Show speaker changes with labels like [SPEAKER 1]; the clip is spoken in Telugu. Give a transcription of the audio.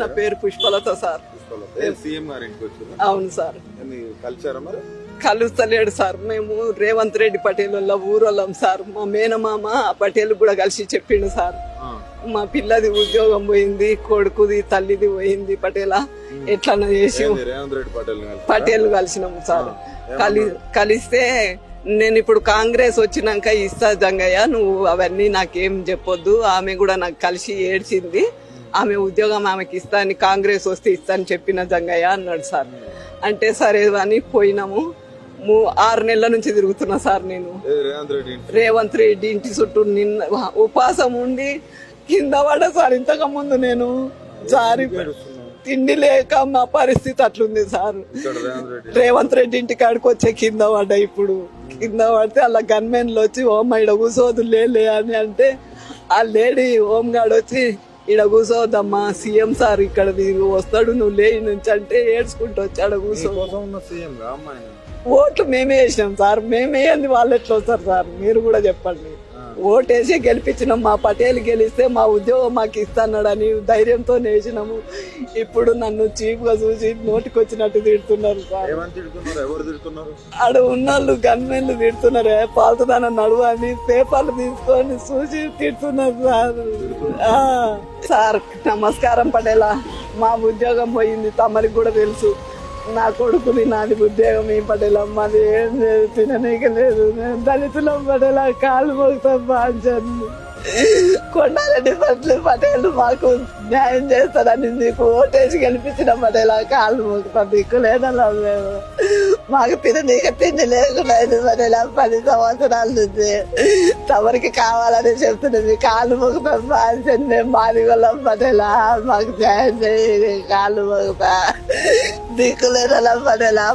[SPEAKER 1] నా పేరు పుష్పలత సార్.
[SPEAKER 2] సీఎం గారి ఇంటికి వచ్చారు?
[SPEAKER 1] అవును సార్.
[SPEAKER 2] కలిసారా మరి?
[SPEAKER 1] కలుస్తలేడు సార్. మేము రేవంత్ రెడ్డి పటేల్ వాళ్ళ ఊరోళ్ళం సార్. మా మేనమామ ఆ పటేల్ కూడా కలిసి చెప్పిండు సార్. మా పిల్లది ఉద్యోగం పోయింది కొడుకుది తల్లిది పోయింది పటేలా. ఎట్లన్నా చేసి
[SPEAKER 2] పటేల్
[SPEAKER 1] కలిసినాము సార్. కలి కలిస్తే నేను ఇప్పుడు కాంగ్రెస్ వచ్చినాక ఇస్తా జంగయ్య నువ్వు అవన్నీ నాకేం చెప్పొద్దు. ఆమె కూడా నాకు కలిసి ఏడ్చింది. ఆమె ఉద్యోగం ఆమెకి ఇస్తా అని కాంగ్రెస్ వస్తే ఇస్తా అని చెప్పిన జంగయ్య అన్నాడు సార్. అంటే సరే అని పోయినాము. ఆరు నెలల నుంచి తిరుగుతున్నా సార్ నేను.
[SPEAKER 2] రేవంత్ రెడ్డి ఇంటి
[SPEAKER 1] చుట్టూ? నిన్న ఉపాసం ఉండి కింద పడ్డ సార్ ఇంతకు ముందు నేను. జారి తిండి లేక మా పరిస్థితి అట్లుంది సార్.
[SPEAKER 2] రేవంత్ రెడ్డి.
[SPEAKER 1] ఇంటి కాడికి వచ్చే కింద పడ్డా ఇప్పుడు. కింద పడితే అలా గన్మెన్లు వచ్చి ఓం ఈడ కూసోదు లే అని అంటే ఆ లేడీ ఓం గాడు వచ్చి ఈడ కూసోదమ్మా సీఎం సార్ ఇక్కడ నీకు వస్తాడు నువ్వు లేని నుంచి అంటే ఏడ్చుకుంటూ వచ్చి ఆడ కూసో.
[SPEAKER 2] కోసం ఉన్న సీఎం గా అమ్మాయి.
[SPEAKER 1] ఓట్లు మేమే వేసినాం సార్ మేమే అంది వాళ్ళు ఎట్లా వస్తారు సార్? మీరు కూడా చెప్పండి. ఓటేసి గెలిపించినాం. మా పటేల్ గెలిస్తే మా ఉద్యోగం మాకు ఇస్తాన్నాడని ధైర్యంతో వేసినాము ఇప్పుడు నన్ను చీప్గా చూసి నోటికి వచ్చినట్టు తిడుతున్నారు? ఆడ ఉన్నోళ్ళు గన్మెన్లు తిడుతున్నారు. పాల్తుదాన నడువు అని పేపర్లు తీసుకొని చూసి తిడుతున్నారు సార్. సార్ నమస్కారం పటేలా. మా ఉద్యోగం పోయింది. తమరికి కూడా తెలుసు. నా కొడుకుని నాది ఉద్యోగం ఏం పటేలా మాది ఏం లేదు తిననీక లేదు. నేను దళితులం పటేలా కాలు మోగుతాం బాంచండి కొండారెడ్డి పట్ల పటేల్ మాకు న్యాయం చేస్తారని నీకు ఓటేసి కనిపించిన పటేలా కాలు మోగుతాం నీకు లేదలా మేము. మాకు తిననీక తిండి లేకుండా ఇది పటేలా పది సంవత్సరాల నుంచి. తమరికి కావాలని చెప్తున్నది కాలు మోగుతాం బాంచండి మేము మాది వాళ్ళం పటేలా మాకు న్యాయం చేయండి కాలు మోగుతా Di ko na alam pa na.